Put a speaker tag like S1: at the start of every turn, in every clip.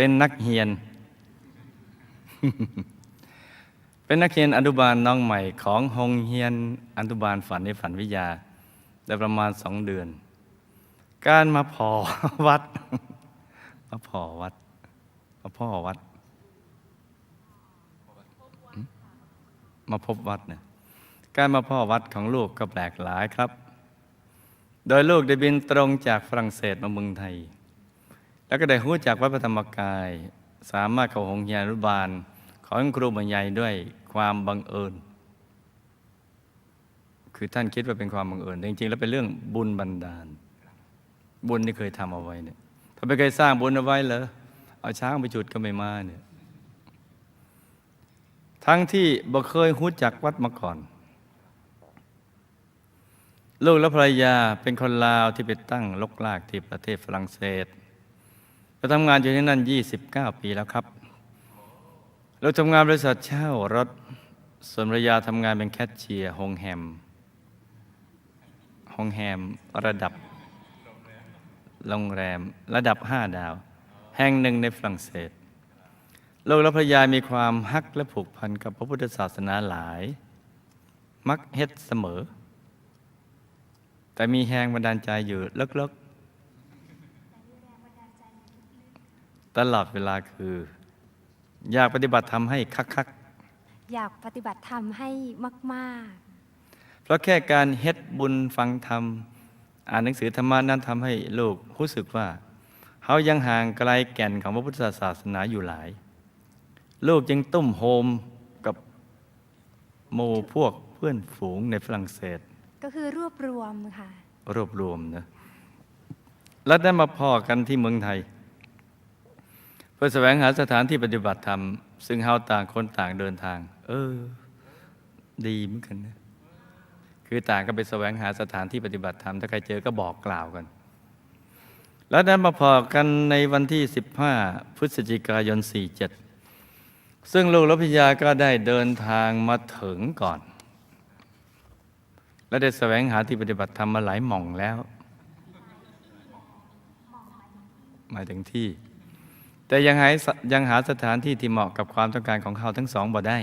S1: เป็นนักเรียน เป็นนักเรียนอนุบาลน้องใหม่ของโรงเรียนอนุบาลฝันในฝันวิทยาได้ประมาณสองเดือน การมาพอวัด มาพอวัด มาพ่อวัด มาพบวัดเนี่ยการมาพ่อวัดของลูกก็แปลกหลายครับ โดยลูกได้บินตรงจากฝรั่งเศสมาเมืองไทย แล้วก็ได้รู้จักวัดพระธรรมกาย สามารถเข้าหงยานุบาล ของครูบรรยายด้วยความบังเอิญ คือท่านคิดว่าเป็นความบังเอิญจริงๆ แล้วเป็นเรื่องบุญบันดาล บุญที่เคยทำเอาไว้เนี่ยถ้าไม่เคยสร้างบุญเอาไว้เหรอเอาช้างไปจุดก็ไม่มาเนี่ยทั้งที่บ่เคยรู้จักวัดมาก่อน ลูกและภรรยาเป็นคนลาวที่ไปตั้งลกลากที่ประเทศฝรั่งเศส ไปทำงานอยู่ที่นั่น 29 ปีแล้วครับ เราทำงานบริษัทเช่ารถส่วนภรรยาทำงานเป็นแคชเชียร์โฮงแฮมโฮงแฮมระดับโรงแรมระดับ 5 ดาว แห่งหนึ่งในฝรั่งเศสลูกและภรรยามีความฮักและผูกพันกับพระพุทธศาสนาหลาย มักเฮ็ดเสมอ แต่มีแหงบันดาลใจอยู่ลึก ตลอดเวลาคือ อยากปฏิบัติธรรมให้คัก
S2: อยากปฏิบัติธรรมให้มาก
S1: ๆ เพราะแค่การเฮ็ดบุญฟังธรรม อ่านหนังสือธรรมะนั้นทำให้ลูกรู้สึกว่าเขายังห่างไกลแก่นของพระพุทธศาสนาอยู่หลาย ลูกจึงตุ้มโฮมกับหมู่พวกเพื่อนฝูงในฝรั่งเศส
S2: ๆก็คือรวบรวมค่ะ
S1: รวบรวมนะ แล้วได้มาพอกันที่เมืองไทยเพื่อแสวงหาสถานที่ปฏิบัติธรรม ซึ่งเฮาต่างคนต่างเดินทาง เออ ดีเหมือนกันนะ คือต่างก็ไปแสวงหาสถานที่ปฏิบัติธรรม ถ้าใครเจอก็บอกกล่าวกัน แล้วได้มาพอกันในวันที่ 15 พฤศจิกายน 47 ซึ่งลูกลพิยาก็ได้เดินทางมาถึงก่อน และได้แสวงหาที่ปฏิบัติธรรมมาหลายหม่องแล้ว หมายถึงที่ แต่ยังหายังหาสถานที่ที่เหมาะกับความต้องการของเขาทั้งสองบ่ได้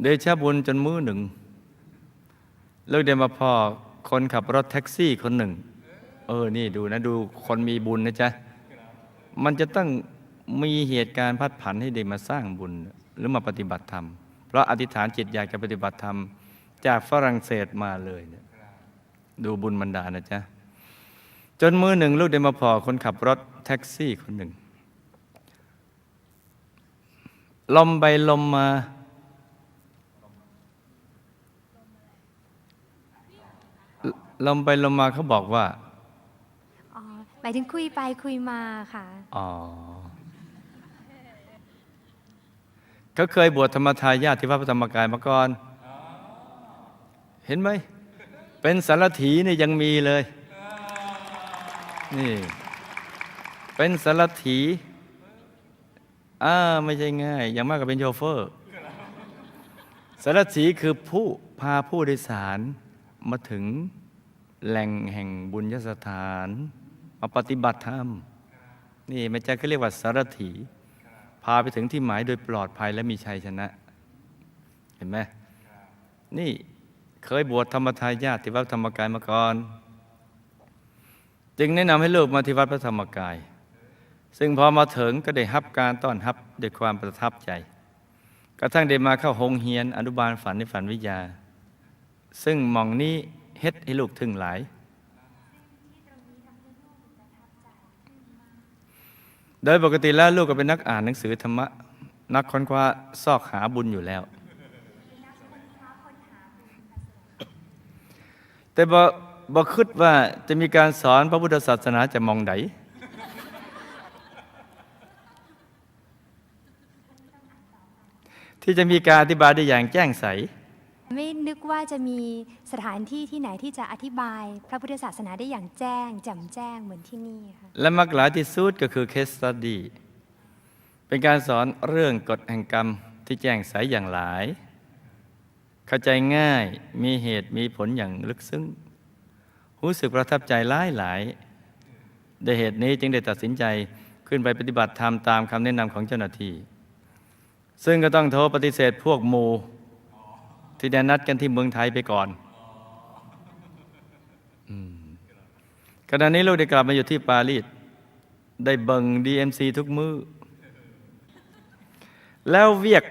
S1: เดชะบุญจนมื้อหนึ่งเลิกเดินมาพอคนขับรถแท็กซี่คนหนึ่ง เออนี่ดูนะ ดูคนมีบุญนะจ๊ะ มันจะต้องมีเหตุการณ์พัดผันให้ได้มาสร้างบุญ หรือมาปฏิบัติธรรม เพราะอธิษฐานจิตอยากจะปฏิบัติธรรม จากฝรั่งเศสมาเลยเนี่ยดูบุญบันดานะจ๊ะ จนมือหนึ่งลูกได้มาพอคนขับรถ แท็กซี่คนหนึ่ง ลมไปลมมา ลมไปลมมาเขาบอกว่า
S2: อ๋อ หมายถึงคุยไปคุยมาค่ะ
S1: อ๋อเขาเคยบวชธรรมทายาทที่วัดพระธรรมกายมาก่อน เห็นไหม เป็นสารถีนี่ยังมีเลย นี่ เป็นสารถีอ่าไม่ใช่ง่าย อย่างมากก็เป็นโชเฟอร์สารถีคือผู้พาผู้โดยสารมาถึงแหล่งแห่งบุญยสถาน มาปฏิบัติธรรม นี่แม่จ้าเขาเรียกว่าสารถีพาไปถึงที่หมายโดยปลอดภัยและมีชัยชนะ เห็นไหมนี่เคยบวชธรรมทายาทที่วัดธรรมกายมาก่อน จึงแนะนำให้ลูกมาที่วัดพระธรรมกาย ซึ่งพอมาถึงก็ได้รับการต้อนรับด้วยความประทับใจ กระทั่งได้มาเข้าหงเฮียน อนุบาลฝันในฝันวิทยา ซึ่งมองนี้เฮ็ดให้ลูกถึงหลาย โดยปกติแล้วลูกก็เป็นนักอ่านหนังสือธรรมะ นักค้นคว้าซอกหาบุญอยู่แล้ว แต่บ่บ่คิดว่าจะมีการสอนพระพุทธศาสนาจะมองได ที่จะมีการอธิบายได้อย่างแจ้งใส
S2: ไม่นึกว่าจะมีสถานที่ที่ไหนที่จะอธิบาย พระพุทธศาสนาได้อย่างแจ้งแจ่มแจ้งเหมือนที่นี่ค่ะ
S1: และมักหลายที่สุดก็คือ case study เป็นการสอนเรื่องกฎแห่งกรรมที่แจ้งใสอย่างหลาย เข้าใจง่ายมีเหตุมีผลอย่างลึกซึ้งรู้สึกประทับใจหลายหลายด้วยเหตุนี้จึงได้ตัดสินใจขึ้นไปปฏิบัติธรรมตามคำแนะนำของเจ้าหน้าที่ ซึ่งก็ต้องโทรปฏิเสธพวกหมูที่ได้นัดกันที่เมืองไทยไปก่อนอืมขณะนี้ลูกได้กลับมาอยู่ที่ปารีสได้เบิง DMC ทุกมือ้อ แล้วเวียก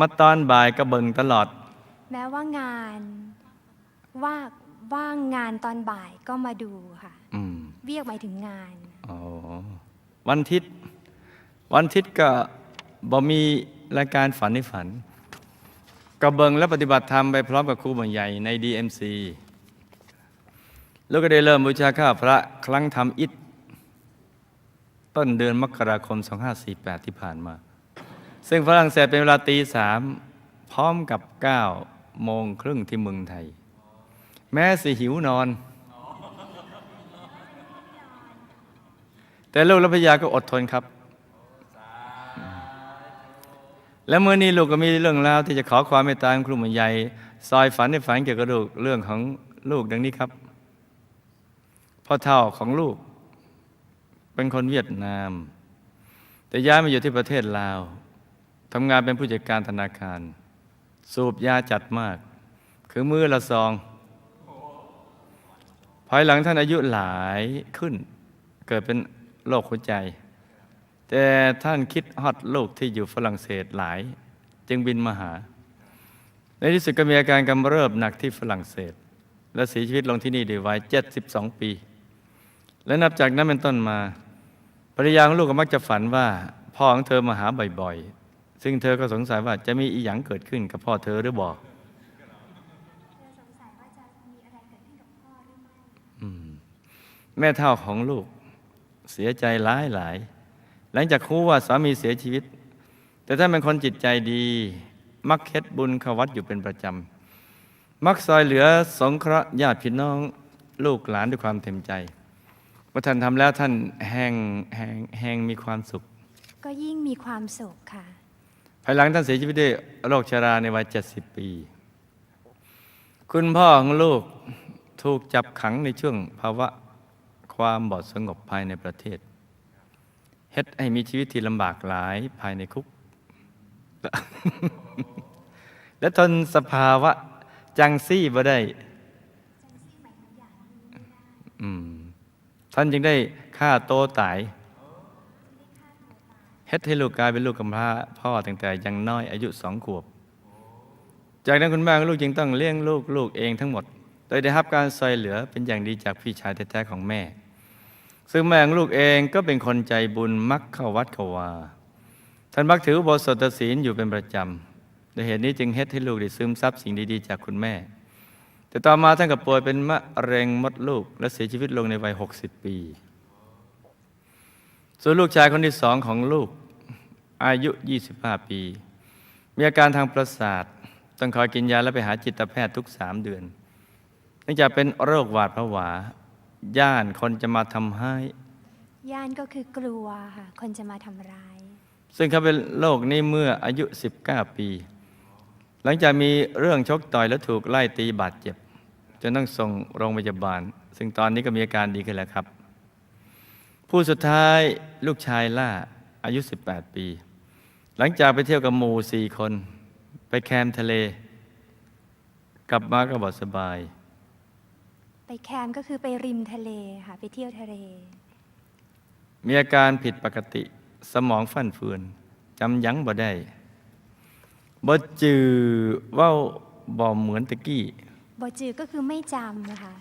S1: มาตอนบ่ายก็เบิงตลอด
S2: แม้ว่างานว่าว่างงานตอนบ่ายก็มาดูค่ะ
S1: อืม
S2: เวียกหมายถึงงาน
S1: อ๋อวันอาทิตย์วันอาทิตย์ก็บ่มี รายการฝันในฝันก็เบิงและปฏิบัติธรรมไปพร้อมกับครูบางใหญ่ใน DMC แล้วก็ได้เริ่มบูชาข้าพระครั้งทำอิฐต้นเดือนมกราคม 2548 ที่ผ่านมา ซึ่งฝรั่งเศสเป็นเวลาตีสามพร้อมกับ 9 โมงครึ่งที่เมืองไทย แม้สิหิวนอน แต่ลูกและภรรยาก็อดทนครับ แล้วเมื่อนี้ลูกก็มีเรื่องราวที่จะขอความเมตตาของครูหมันใหญ่ซอยฝันในฝันเกี่ยวกับลูกเรื่องของลูกดังนี้ครับพ่อเท่าของลูก เป็นคนเวียดนาม แต่ย้ายมาอยู่ที่ประเทศลาวทำงานเป็นผู้จัดการธนาคาร สูบยาจัดมาก คือมือละซองภายหลังท่านอายุหลายขึ้น เกิดเป็นโรคหัวใจ แต่ท่านคิดฮอตลูกที่อยู่ฝรั่งเศสหลาย จึงบินมาหา ในที่สุดก็มีอาการกำเริบหนักที่ฝรั่งเศส และเสียชีวิตลงที่นี่ด้วยวัย72 ปี และนับจากนั้นเป็นต้นมาภรรยาของลูกก็มักจะฝันว่า พ่อของเธอมาหาบ่อยๆ ซึ่งเธอก็สงสัยว่าจะมีอีหยังเกิดขึ้นกับพ่อเธอหรือบอกแม่เท่าของลูกเสียใจหลายหลาย หลังจากรู้ว่าสามีเสียชีวิต แต่ท่านเป็นคนจิตใจดี มักเฮ็ดบุญเข้าวัดอยู่เป็นประจำ มักซอยเหลือสงเคราะห์ญาติพี่น้องลูกหลานด้วยความเต็มใจเมื่อท่านทำแล้วท่านแห่งแห่งแห่งมีความสุข
S2: ก็ยิ่งมีความสุขค่ะ
S1: ภายหลังท่านเสียชีวิตด้วยโรคชราในวัย 70 ปี คุณพ่อของลูกถูกจับขังในช่วงภาวะความบอดสงบภายในประเทศ เฮ็ดให้มีชีวิตที่ลำบากหลายภายในคุก และทนสภาวะจังซี่บ่ได้ท่านจึงได้ฆ่าโตตายเฮ็ดให้ลูกกลายเป็นลูกกำพร้าพ่อตั้งแต่ยังน้อยอายุสองขวบ จากนั้นคุณแม่ของลูกจึงต้องเลี้ยงลูกลูกเองทั้งหมด โดยได้รับการช่วยเหลือเป็นอย่างดีจากพี่ชายแท้ๆของแม่ ซึ่งแม่ของลูกเองก็เป็นคนใจบุญมักเข้าวัดเข้าวา ท่านมักถืออุโบสถศีลอยู่เป็นประจำด้วยเหตุนี้จึงเฮ็ดให้ลูกได้ซึมซับสิ่งดีๆ จากคุณแม่ แต่ต่อมาท่านก็ป่วยเป็นมะเร็งมดลูก และเสียชีวิตลงในวัย 60 ปี ส่วนลูกชายคนที่สองของลูกอายุ 25 ปี มีอาการทางประสาท ต้องคอยกินยาและไปหาจิตแพทย์ทุกสามเดือน เนื่องจากเป็นโรคหวาดผวา ย่านคนจะมาทำให้
S2: ย่านก็คือกลัวค่ะ คนจะมาทำร้าย
S1: ซึ่งเขาเป็นโรคนี้เมื่ออายุ 19 ปี หลังจากมีเรื่องชกต่อยและถูกไล่ตีบาดเจ็บ จนต้องส่งโรงพยาบาล ซึ่งตอนนี้ก็มีอาการดีขึ้นแล้วครับ ผู้สุดท้ายลูกชายล่าอายุ 18 ปี หลังจากไปเที่ยวกับหมู่สี่คน ไปแคมป์ทะเล กลับมาก็บอกสบาย
S2: ไปแคมป์ก็คือไปริมทะเลค่ะไปเที่ยวทะเล
S1: มีอาการผิดปกติสมองฟั่นเฟือนจำยั้งบ่ได้บ่จือเว่าบ่เหมือนตะกี้
S2: บอจือก็คือไม่จำนะคะ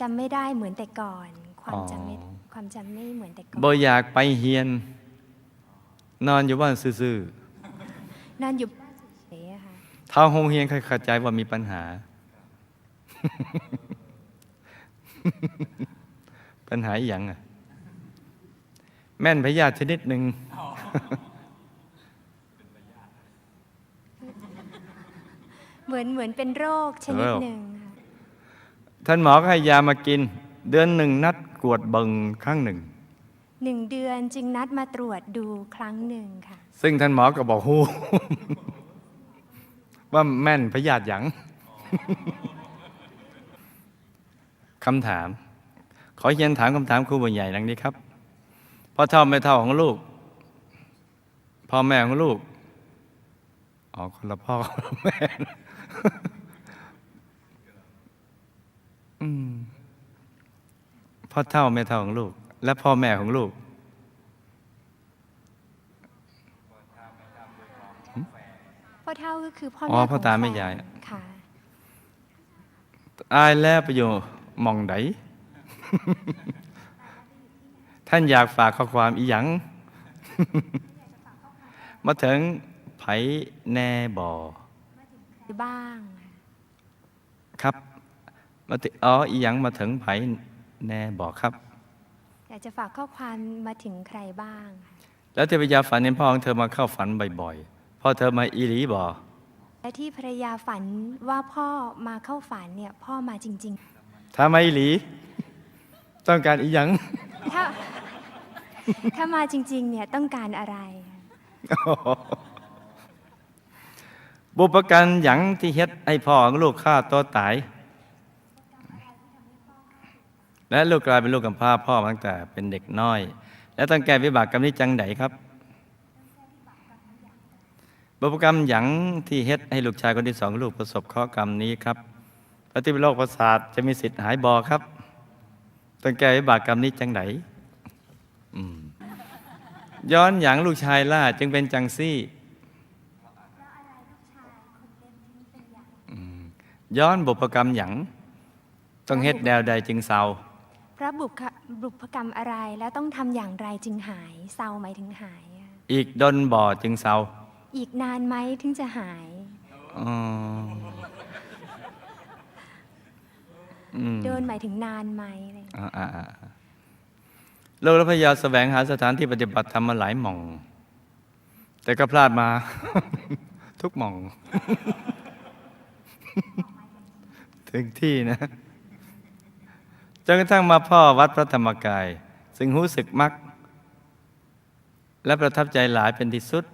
S2: จำไม่ได้เหมือนแต่ก่อน ความจำไม่
S1: อ๋อ
S2: ความจำไม่เหมือนแต่ก่อน
S1: บ่อยากไปเฮียน นอนอยู่บ้านซื่อ
S2: นั่นอยู่บ้านเฉยๆอะค่ะ
S1: ๆเท้าหงเฮียนใครเข้าใจว่ามีปัญหา ปัญหาอหย่างอะแม่นพยาธิชนิดหนึ่ง
S2: เหมือนเหมือนเป็นโรคชนิดหนึ่งค่ะ
S1: ท่านหมอก็ให้ยามากิน เดือนหนึ่งนัดกวดเบิงครั้งหนึ่ง
S2: หนึ่งเดือนจึงนัดมาตรวจดูครั้งหนึ่งค่ะ
S1: ซึ่งท่านหมอก็บอกฮู้ว่าแม่นพยาธิหยัง คำถาม ขอเขียนถามคำถามครูบรใหญ่ดังนี้ครับพ่อเท่าแม่เท่าของลูกพ่อแม่ของลูกอ๋อคนละพ่อคนละแม่นะอืมพ่อเท่าแม่เท่าของลูก และพ่อแม่ของลูก
S2: พ่อเท่าก็คือพ่อ
S1: อ๋อ
S2: แม่
S1: พ่อ
S2: ของ
S1: ตาแม่
S2: ฟน
S1: ยาย
S2: ค่ะ
S1: อายแล้วไปอยู่ห มองไหน ท่านอยากฝากข้อความอีหยัง มาถึงไผแน่บ่อ
S2: บ้าง
S1: ครับ มาถึงอ๋ออีหยังมาถึงไผแน่บ่อครับ
S2: อยากจะฝากข้อความมาถึงใครบ้าง
S1: แล้วเทพยาฝันเห็นพ่อของเธอมาเข้าฝันบ่อยๆ พ่อเธอมาอีหลีบ่
S2: และที่ภรรยาฝันว่าพ่อมาเข้าฝันเนี่ย พ่อมาจริง
S1: ถ้ามาอีหลี ต้องการอีหยัง
S2: ๆถ้า ถ้ามาจริง ๆ เนี่ยต้องการอะไร
S1: บุปการหยังที่เฮ็ดให้พ่อของลูกฆ่าตัวตาย และลูกกลายเป็นลูกกำพร้าพ่อมาตั้งแต่เป็นเด็กน้อย และต้องแก้วิบากกรรมนี้จังไดครับ บุปกรรมหยังที่เฮ็ดให้ลูกชายคนที่สองลูกประสบเคราะห์กรรมนี้ครับ ปฏิเป็นโรคประสาทจะมีสิทธิ์หายบอครับต้องแก้วิบากกรรมนี้จังไดอืมย้อนหยังลูกชายล่าจึงเป็นจังซี่ ย้อนบุพกรรมหยังต้องเฮ็ดแนวใดจึงเศร้า
S2: พระบุพบุพกรรมอะไรแล้วต้องทำอย่างไรจึงหายเศร้าหมายถึงหายอะ
S1: อีกดนบ่อจึงเศร้า
S2: อีกนานไหมถึงจะหาย
S1: อ๋อ อืม
S2: โดนหมายถึงนานไหมอะไรอย่างเงี้ย
S1: อ่าอ่าอ่าโลกและพยาแสวงหาสถานที่ปฏิบัติธรรมมาหลายหม่อง แต่ก็พลาดมา ทุกหม่อง ถึงที่นะจนกระทั่งมาพ่อวัดพระธรรมกาย ซึ่งรู้สึกมัก และประทับใจหลายเป็นที่สุด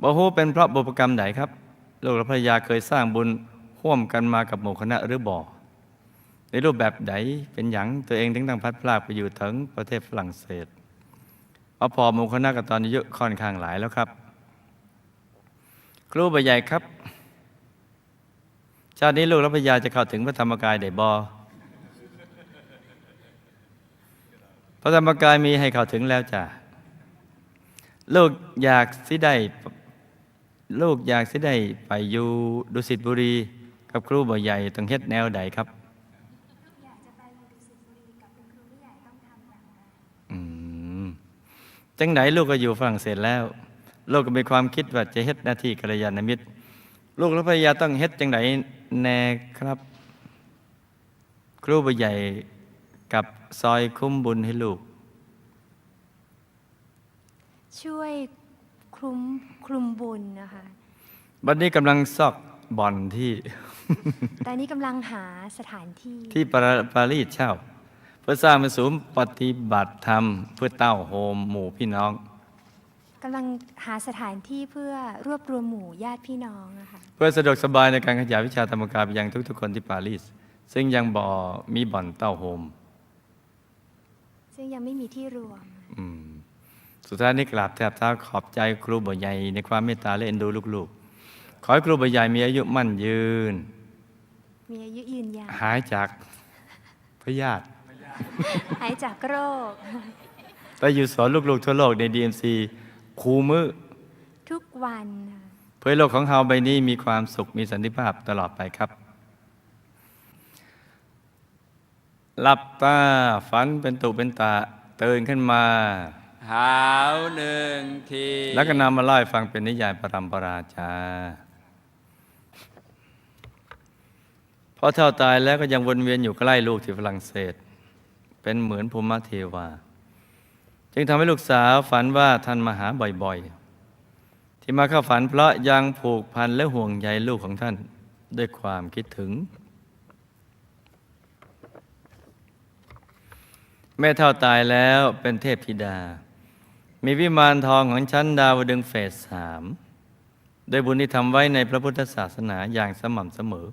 S1: บ่ฮู้เป็นเพราะบุพกรรมไหนครับ ลูกและภรรยาเคยสร้างบุญร่วมกันมากับหมู่คณะหรือบ่ ในรูปแบบไหนเป็นหยังตัวเองถึงต้องพัดพลากไปอยู่ถึงประเทศฝรั่งเศสเอาพอมู่คณะกันตอนอายุค่อนข้างหลายแล้วครับ ครูใบใหญ่ครับ ชาตินี้ลูกและภรรยาจะเข้าถึงพระธรรมกายได้บอพระธรรมกายมีให้เข้าถึงแล้วจ้ะลูกอยากสิได้ลูกอยากสิได้ไปอยู่ดุสิตบุรี กับครูบ่ใหญ่ต้องเฮ็ดแนวใดครับ อืม จังไหนลูกก็อยู่ฝรั่งเศสแล้ว ลูกก็มีความคิดว่าจะเฮ็ดหน้าที่กัลยาณมิตร ลูกและภรรยาต้องเฮ็ดจังไหนแน่ครับ ครูบ่ใหญ่กับซอยคุ้มบุญให้ลูก
S2: ช่วยคลุมคลุมบุญนะคะ
S1: บัดนี้กำลังซอกบ่อนที่
S2: ตอนนี้กำลังหาสถานที่
S1: ที่ปาราปารีสเช่าเพื่อสร้างเป็นศูนย์ปฏิบัติธรรม เพื่อเต้าโฮมหมู่พี่น้อง
S2: กำลังหาสถานที่เพื่อรวบรวมหมู่ญาติพี่น้องอะค่ะ
S1: เพื่อสะดวกสบายในการขยายวิชาธรรมกายไปยังทุกๆคนที่ปารีสซึ่งยังบ่มีบ่อนเต้าโฮม
S2: ซึ่งยังไม่มีที่รวม
S1: อืมสุดท้ายนี้กราบแทบเท้าขอบใจครูบ่ใหญ่ในความเมตตาและเอ็นดูลูกๆ ขอให้ครูบ่ใหญ่มีอายุมั่นยืน
S2: มีอายุยืนยาว
S1: หายจากพยาธิ
S2: หายจากโรค
S1: ไปอยู่สอนลูกๆทั่วโลกใน DMC คูมือ
S2: ทุกวันค่ะ
S1: เพื่อให้โลกของเฮาใบนี้มีความสุขมีสันติภาพตลอดไปครับ หลับตาฝันเป็นตุเป็นตาตื่นขึ้นมา
S3: หาวหนึ่งที
S1: แล้วก็นำมาเล่าให้ฟังเป็นนิยายปรำปราชาพอเท่าตายแล้วก็ยังวนเวียนอยู่ใกล้ลูกที่ฝรั่งเศส เป็นเหมือนภูมิเทวา จึงทำให้ลูกสาวฝันว่าท่านมาหาบ่อยๆ ที่มาเข้าฝันเพราะยังผูกพันและห่วงใยลูกของท่านด้วยความคิดถึง แม่เท่าตายแล้วเป็นเทพธิดา มีวิมานทองของชั้นดาวดึงเฟสสามโดยบุญที่ทำไว้ในพระพุทธศาสนาอย่างสม่ำเสมอ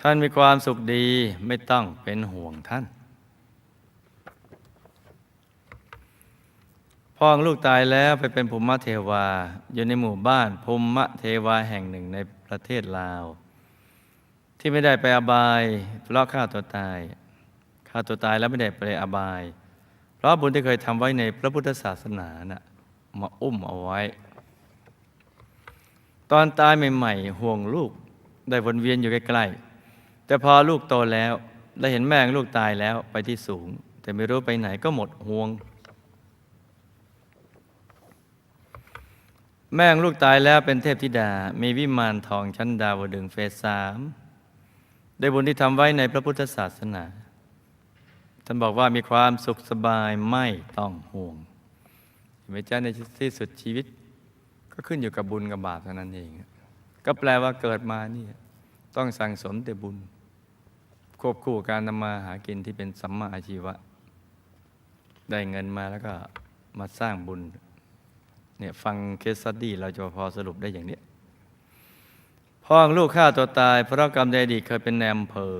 S1: ท่านมีความสุขดีไม่ต้องเป็นห่วงท่าน พ่อของลูกตายแล้วไปเป็นภูมิเทวา อยู่ในหมู่บ้านภูมิเทวาแห่งหนึ่งในประเทศลาว ที่ไม่ได้ไปอบายเพราะฆ่าตัวตายฆ่าตัวตายแล้วไม่ได้ไปอบาย เพราะบุญที่เคยทำไว้ในพระพุทธศาสนาน่ะมาอุ้มเอาไว้ ตอนตายใหม่ๆห่วงลูกได้วนเวียนอยู่ใกล้ๆแต่พอลูกโตแล้ว ได้เห็นแม่งลูกตายแล้วไปที่สูง แต่ไม่รู้ไปไหนก็หมดห่วง แม่ของลูกตายแล้วเป็นเทพธิดา มีวิมานทองชั้นดาวดึงเฟสสามได้บุญที่ทำไว้ในพระพุทธศาสนา ท่านบอกว่ามีความสุขสบายไม่ต้องห่วงเห็นไหมจ๊ะในที่สุดชีวิต ก็ขึ้นอยู่กับบุญกับบาปเท่านั้นเอง ก็แปลว่าเกิดมานี่ต้องสั่งสมแต่บุญ ควบคู่การทำมาหากินที่เป็นสัมมาอาชีวะ ได้เงินมาแล้วก็มาสร้างบุญ เนี่ยฟังเคสสตดี้เราจะพอสรุปได้อย่างนี้พ่อของลูกฆ่าตัวตาย เพราะกรรมในอดีตเคยเป็นแนมเพอ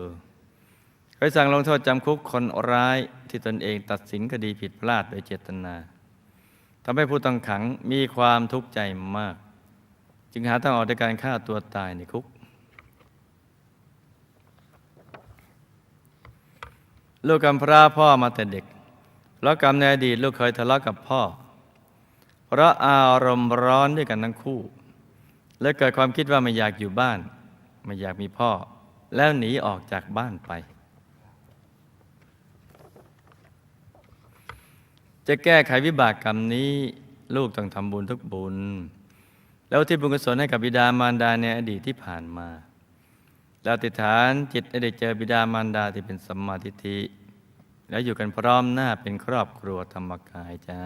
S1: เคยสั่งลงโทษจำคุกคนร้ายที่ตนเองตัดสินคดีผิดพลาดโดยเจตนาทำให้ผู้ต้องขังมีความทุกข์ใจมาก จึงหาทางออกในการฆ่าตัวตายในคุก ลูกกำพร้าพ่อมาแต่เด็กเพราะกรรมในอดีตลูกเคยทะเลาะกับพ่อ ราะอารมณ์ร้อนด้วยกันทั้งคู่ และเกิดความคิดว่าไม่อยากอยู่บ้าน ไม่อยากมีพ่อ แล้วหนีออกจากบ้านไป จะแก้ไขวิบากกรรมนี้ ลูกต้องทำบุญทุกบุญ แล้วที่บุญกุศลให้กับบิดามารดาในอดีตที่ผ่านมา แล้วอธิษฐานจิตได้เจอบิดามารดาที่เป็นสัมมาทิฏฐิแล้วอยู่กันพร้อมหน้าเป็นครอบครัวธรรมกายจ้า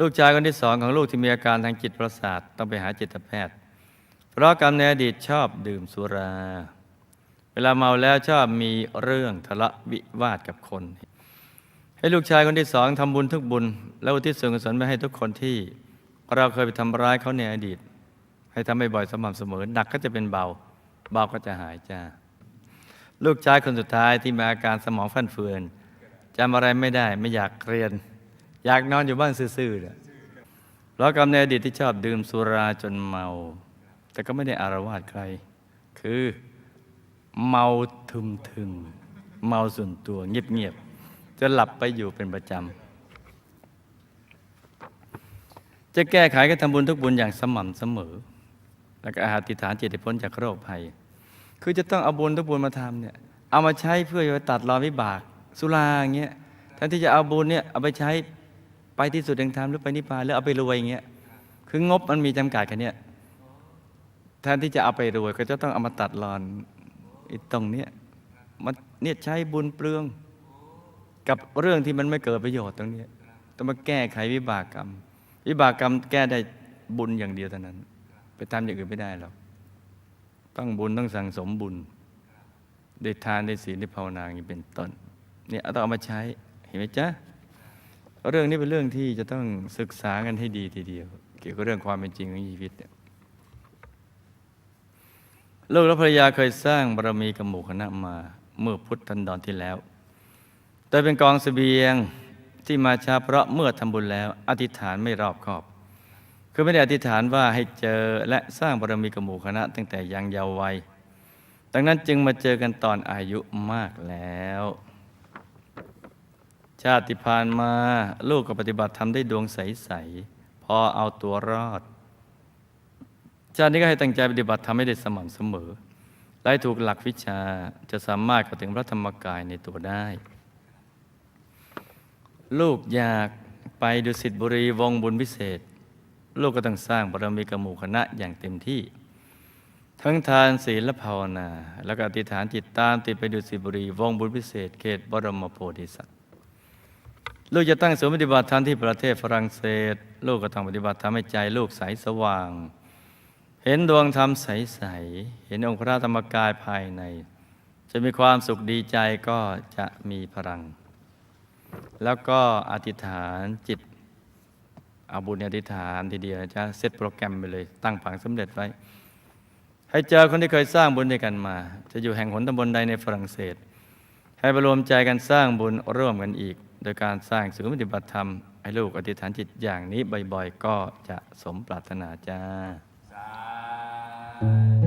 S1: ลูกชายคนที่สองของลูกที่มีอาการทางจิตประสาทต้องไปหาจิตแพทย์ เพราะกรรมในอดีตชอบดื่มสุรา เวลาเมาแล้วชอบมีเรื่องทะเลาะวิวาทกับคน ให้ลูกชายคนที่สองทำบุญทุกบุญ แล้วอุทิศส่วนกุศลไปให้ทุกคนที่ เราเคยไปทำร้ายเขาในอดีต ให้ทำบ่อยๆสม่ำเสมอหนักก็จะเป็นเบา เบาก็จะหายจ้าลูกชายคนสุดท้ายที่มีอาการสมองฟั่นเฟือนจำอะไรไม่ได้ไม่อยากเรียน อยากนอนอยู่บ้านซื่อๆเนี่ยเพราะกรรมในอดีตที่ชอบดื่มสุราจนเมา แต่ก็ไม่ได้อารวาสใคร คือเมาทึมทึมๆเมาส่วนตัวเงียบๆจะหลับไปอยู่เป็นประจำ จะแก้ไขก็ทำบุญทุกบุญอย่างสม่ำเสมอ แล้วก็อธิฐานจิตให้พ้นจากโรคภัย คือจะต้องเอาบุญทุกบุญมาทำเนี่ยเอามาใช้เพื่อจะตัดรอนวิบาก สุราอย่างเงี้ยแทนที่จะเอาบุญเนี่ยเอาไปใช้ ไปที่สุดแห่งธรรมหรือไปนิพพานหรือเอาไปรวยอย่างเงี้ยคืองบมันมีจำกัดแค่เนี้ยแทนที่จะเอาไปรวย ก็จะต้องเอามาตัดรอนไอีตรงเนี้ยมันเนี่ยใช้บุญเปลือง กับเรื่องที่มันไม่เกิดประโยชน์ตรงเนี้ยต้องมาแก้ไขวิบากกรรม วิบากกรรมแก้ได้บุญอย่างเดียวเท่านั้น ไปทำอย่างอื่นไม่ได้หรอกต้องบุญต้องสั่งสมบุญได้ทานได้ศีลได้ภาวนาอย่างนี้เป็นต้นเนี่ยเอาต้องเอามาใช้เห็นไหมจ๊ะ เรื่องนี้เป็นเรื่องที่จะต้องศึกษากันให้ดีทีเดียว เกี่ยวกับเรื่องความเป็นจริงของชีวิตเนี่ยลูกและภรรยาเคยสร้างบารมีกับหมู่คณะมาเมื่อพุทธันดรที่แล้ว โดยเป็นกองเสบียงที่มาช้าเพราะเมื่อทำบุญแล้ว อธิษฐานไม่รอบคอบ คือไม่ได้อธิษฐานว่าให้เจอและสร้างบารมีกับหมู่คณะ ตั้งแต่ยังเยาว์วัยดังนั้นจึงมาเจอกันตอนอายุมากแล้ว ชาติผ่านมาลูกก็ปฏิบัติทำได้ดวงใส ๆ พอเอาตัวรอด ชาตินี้ก็ให้ตั้งใจปฏิบัติทำให้ได้สม่ำเสมอและถูกหลักวิชาจะสามารถเข้าถึงพระธรรมกายในตัวได้ ลูกอยากไปดุสิตบุรีวงบุญพิเศษ ลูกก็ต้องสร้างบารมีกับหมู่คณะอย่างเต็มที่ ทั้งทานศีลและภาวนา แล้วก็อธิษฐานจิตตามติดไปดุสิตบุรีวงบุญพิเศษ เขตบรมโพธิสัตว์ ลูกจะตั้งศูนย์ปฏิบัติธรรมที่ประเทศฝรั่งเศส ลูกก็ต้องปฏิบัติทำให้ใจลูกใสสว่าง เห็นดวงธรรมใสๆเห็นองค์พระธรรมกายภายใน จะมีความสุขดีใจก็จะมีพลัง แล้วก็อธิษฐานจิตเอาบุญอธิษฐานทีเดียวจะเซตโปรแกรมไปเลย ตั้งผังสำเร็จไว้ ให้เจอคนที่เคยสร้างบุญด้วยกันมา จะอยู่แห่งหนตำบลใดในฝรั่งเศส ให้ประรวมใจกันสร้างบุญร่วมกันอีก โดยการสร้างศูนย์ปฏิบัติธรรม ให้ลูกอธิษฐานจิตอย่างนี้บ่อยๆ ก็จะสมปรารถนาจ้า
S3: สา